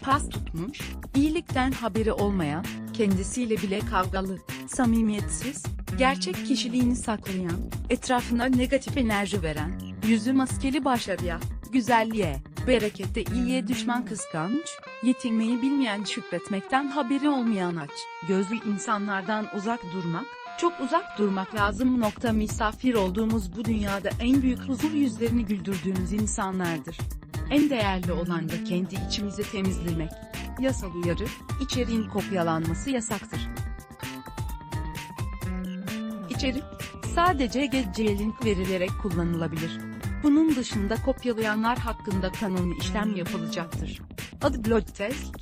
pas tutmuş, iyilikten haberi olmayan, kendisiyle bile kavgalı, samimiyetsiz, gerçek kişiliğini saklayan, etrafına negatif enerji veren, yüzü maskeli başarıya, güzelliğe, berekette iyiye düşman kıskanç, yetinmeyi bilmeyen şükretmekten haberi olmayan aç, gözlü insanlardan uzak durmak, çok uzak durmak lazım. Nokta misafir olduğumuz bu dünyada en büyük huzur yüzlerini güldürdüğümüz insanlardır. En değerli olan da kendi içimizi temizlemek. Yasal uyarı, içeriğin kopyalanması yasaktır. İçerik, sadece gece link verilerek kullanılabilir. Bunun dışında kopyalayanlar hakkında kanuni işlem yapılacaktır. Adı Blood Test,